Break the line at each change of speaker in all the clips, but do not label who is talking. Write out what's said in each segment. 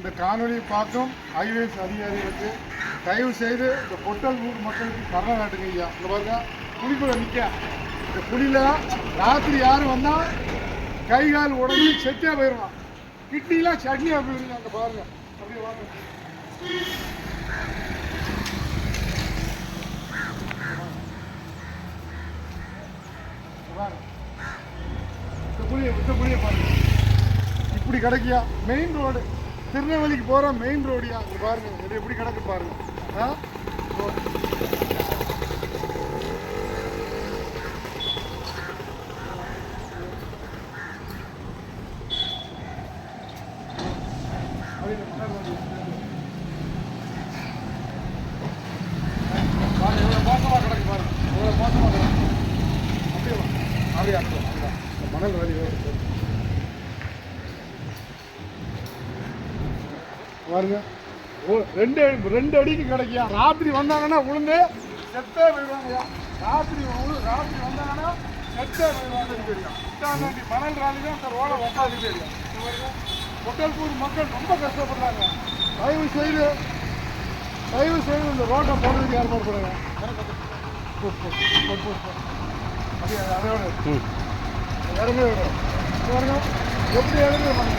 இந்த காணொலி பார்க்கும் ஐஏஎஸ் அதிகாரிகளுக்கு தயவு செய்து இந்த பொட்டல் ஊர் மக்களுக்கு கருணை நாட்டுங்க ஐயா. இந்த பாருங்க புலிக்குள்ள நிற்க இந்த புலியில் ராத்திரி யார் வந்தால் கை கால் உடஞ்சி செட்டியாக போயிடுவான் கிட்னிலாம் சட்னியாக போயிருங்க அங்கே பாருங்க. அப்படியே வாங்க. இந்த புளியை இந்த புளியை பாருங்க. இப்படி கிடைக்கியா? Main road. திருநெல்வேலிக்கு போகிற மெயின் ரோடியா இங்க பாருங்க இது எப்படி கிடக்கு பாருங்க ஆ மணல் ரோடு. பாருங்க எவ்வளோ மோசமாக கிடக்கு பாருங்க எவ்வளோ மோசமாக கிடக்கு அப்படியே வா. அப்படியே அப்படியே அப்படியே இந்த மணல் வலி வருது பாருங்க ஓ ரெண்டு ரெண்டு அடிக்கு கிடைக்கியா? ராத்திரி வந்தாங்கன்னா உளுந்து செத்தே போயிடுவாங்கய்யா. ராத்திரி ராத்திரி வந்தாங்கன்னா செத்தே போயிடுவாங்கன்னு தெரியும் இட்டாந்தாண்டி மணல் ராலி தான் இந்த ரோட உட்காந்து தெரியும் பாருங்க. ஒட்டல்பூர் மக்கள் ரொம்ப கஷ்டப்படுறாங்க. தயவு செய்து தயவு செய்து இந்த ரோட்டை போடுறதுக்கு ஏற்பாடு பண்ணுங்க. அப்படியே அதோட இறங்க பாருங்க. எப்படி இறங்க பாருங்க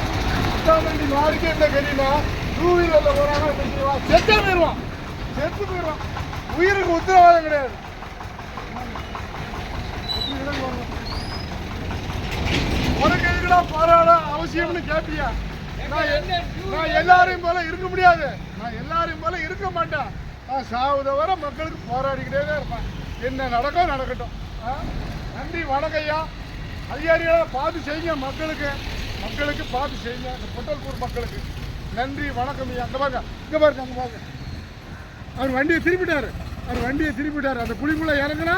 இட்டாந்தாண்டி லாரிக்கே இந்த கதினா டூ வீலரில் போகிறாங்க செத்து போயிடுவான். செத்து போயிடுவான். உயிருக்கு உத்தரவாதம் கிடையாது. உனக்கு எதுக்குடா போராட அவசியம்னு கேட்பியா நான் நான் எல்லாரையும் போல இருக்க முடியாது. நான் எல்லாரையும் போல இருக்க மாட்டேன். நான் சாவுத வரை மக்களுக்கு போராடிக்கிட்டே தான் இருப்பேன். என்ன நடக்கும் நடக்கட்டும். ஆ? நன்றி வணக்கம் ஐயா. அதிகாரிகளை பார்த்து செய்யுங்க மக்களுக்கு. மக்களுக்கு பார்த்து செய்யுங்க. இந்த பொட்டல்பூர் மக்களுக்கு. நன்றி வணக்கம் ஐயா. அங்கே பாருங்க இங்கே பாருங்க அங்கே பாருங்க. அவர் வண்டியை திருப்பிட்டாரு. அவர் வண்டியை திருப்பிட்டாரு. அந்த குழிக்குள்ள இறங்குனா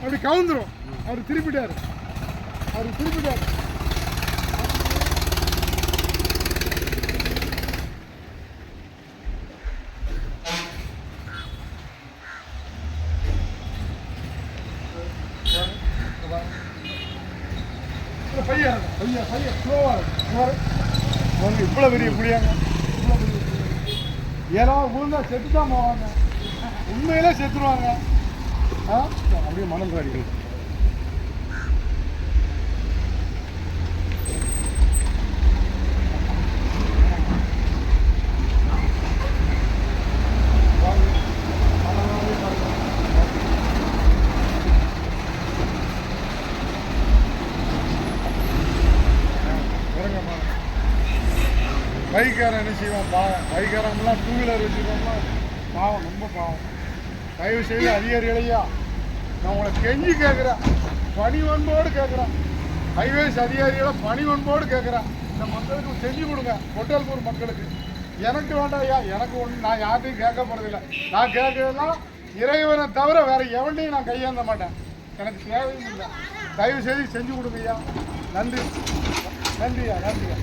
அப்படி கவுந்துரும். அவர் திருப்பிட்டாரு. அவர் திருப்பிட்டாரு. பையன் பையன் பையன். ஸ்லோவாக இருக்கு. இவ்வளோ பெரிய புளியாங்க இவ்வளோ பெரிய புளியாங்க ஏதாவது விழுந்தா செத்து தான் போவாங்க. உண்மையிலே செத்துருவாங்க. ஆ? அப்படியே மனம் காடிகள் பைக்காரன் என்ன செய்வான்? பாவம் பைக்காரங்களாம் டூ வீலர் வச்சுருக்கோம்லாம் பாவம் ரொம்ப பாவம். தயவு செய்து அதிகாரிகளையா நான் உங்களை கெஞ்சி கேட்குறேன் பணி ஒன்போடு கேட்குறேன் ஹைவேஸ் அதிகாரிகளை பணிவன்போடு கேட்குறேன் இந்த மக்களுக்கு செஞ்சு கொடுங்க ஒட்டல்பூர் மக்களுக்கு. எனக்கு வேண்டாம் ஐயா எனக்கு ஒன்று நான் யார்ட்டையும் கேட்க போகிறதில்ல நான் கேட்கறதுலாம் இறைவனை தவிர வேற எவனையும் நான் கையேந்த மாட்டேன். எனக்கு தேவையும் இல்லை தயவு செய்து செஞ்சு கொடுங்கய்யா நன்றி. நன்றியா நன்றியா.